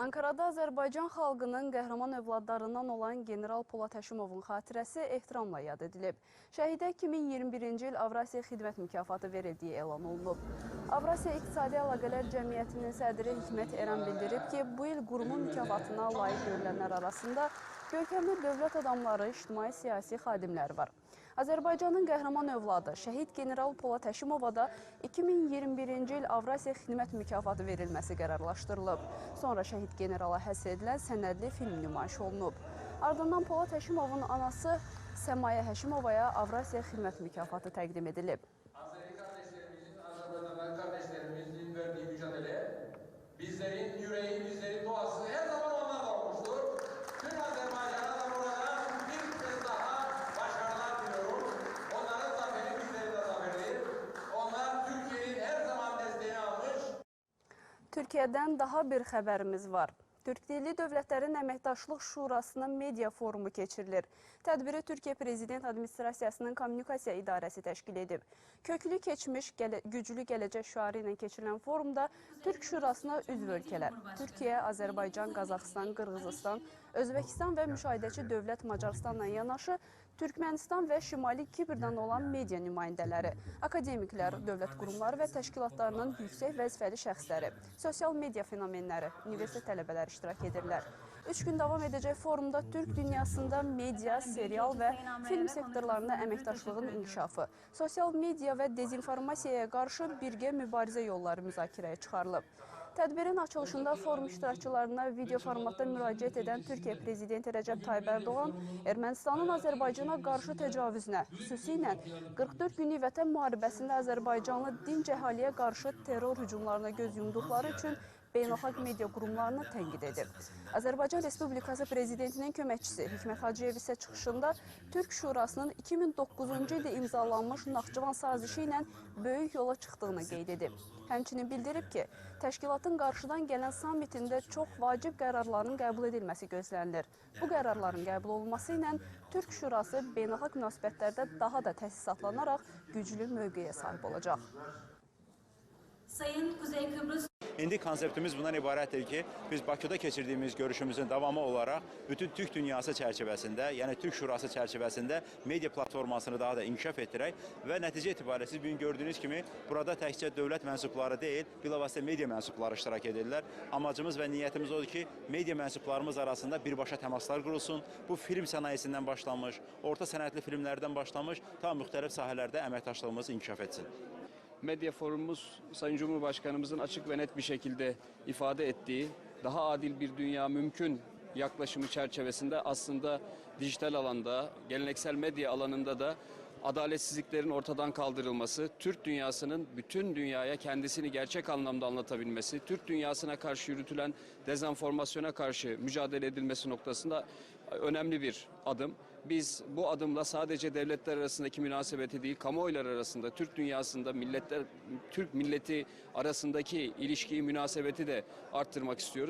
Ankarada Azərbaycan xalqının qəhrəman övladlarından olan General Polad Həşimovun xatirəsi ehtiramla yad edilib. Şəhidə 2021-ci il Avrasiya Xidmət mükafatı verildiyi elan olunub. Avrasiya İqtisadi Əlaqələr Cəmiyyətinin sədri Hikmət Ərəm bildirib ki, bu il qurumun mükafatına layiq görülənlər arasında görkəmli dövlət adamları, ictimai-siyasi xadimlər var. Azərbaycanın qəhrəman övladı şəhid general Polad Həşimova da 2021-ci il Avrasiya Xidmət mükafatı verilməsi qərarlaşdırılıb. Sonra şəhid generala həsr edilən sənədli film nümayiş olunub. Ardından Polad Həşimovun anası Səmaya Həşimovaya Avrasiya Xidmət mükafatı təqdim edilib. Türkiyədən daha bir xəbərimiz var. Türk Dilli Dövlətlərin Əməkdaşlıq Şurasının media forumu keçirilir. Tədbiri Türkiyə Prezident Administrasiyasının Kommunikasiya İdarəsi təşkil edib. Köklü keçmiş, gələ güclü gələcək şüarı ilə keçirilən forumda Türk Şurasına üzv ölkələr, Türkiyə, Azərbaycan, Qazaxıstan, Qırğızıstan, Özbəkistan və müşahidəçi dövlət Macarıstanla yanaşı Türkmənistan və Şimali Kiprdən olan media nümayəndələri, akademiklər, dövlət qurumları və təşkilatlarının yüksək vəzifəli şəxsləri, sosial media fenomenləri, universitet tələbələri iştirak edirlər. Üç gün davam edəcək forumda Türk dünyasında media, serial və film sektorlarında əməkdaşlığın inkişafı, sosial media və dezinformasiyaya qarşı birgə mübarizə yolları müzakirəyə çıxarılıb. Tədbirin açılışında forum iştirakçılarına video formatda müraciət edən Türkiyə Prezidenti Rəcəb Tayyib Ərdoğan Ermənistanın Azərbaycana qarşı təcavüzünə, xüsusilə 44 günlük vətən müharibəsində Azərbaycanlı dinc əhaliyə qarşı terror hücumlarına göz yumduqları üçün beynəlxalq media qurumlarını tənqid edib. Azərbaycan Respublikası Prezidentinin köməkçisi Hikmət Hacıyev isə çıxışında Türk Şurasının 2009-cu ildə imzalanmış Naxçıvan sazişi ilə böyük yola çıxdığını qeyd edib. Həmçinin bildirib ki, təşkilatın qarşıdan gələn sammitində çox vacib qərarların qəbul edilməsi gözlənilir. Bu qərarların qəbul olunması ilə Türk Şurası beynəlxalq münasibətlərdə daha da təsisatlanaraq güclü mövqeyə sahib olacaq. Sayın Kuzey Kıbrıs İndi konseptimiz bundan ibarətdir ki, biz Bakıda keçirdiyimiz görüşümüzün davamı olaraq bütün Türk dünyası çərçivəsində, yəni Türk Şurası çərçivəsində media platformasını daha da inkişaf etdirək və nəticə etibarilə siz bugün gördüyünüz kimi burada təkcə dövlət mənsubları deyil, bilavasitə media mənsubları iştirak edirlər. Amacımız və niyyətimiz odur ki, media mənsublarımız arasında birbaşa təmaslar qurulsun. Bu film sənayesindən başlamış, orta sənətli filmlərdən başlamış, ta müxtəlif sahələrdə əməkdaşlığımız inkişaf etsin. Medya forumumuz Sayın Cumhurbaşkanımızın açık ve net bir şekilde ifade ettiği daha adil bir dünya mümkün yaklaşımı çerçevesinde aslında dijital alanda, geleneksel medya alanında da adaletsizliklerin ortadan kaldırılması, Türk dünyasının bütün dünyaya kendisini gerçek anlamda anlatabilmesi, Türk dünyasına karşı yürütülen dezenformasyona karşı mücadele edilmesi noktasında önemli bir adım. Biz bu adımla sadece devletler arasındaki münasebeti değil, kamuoyları arasında, Türk dünyasında milletler, Türk milleti arasındaki ilişkiyi, münasebeti de arttırmak istiyoruz.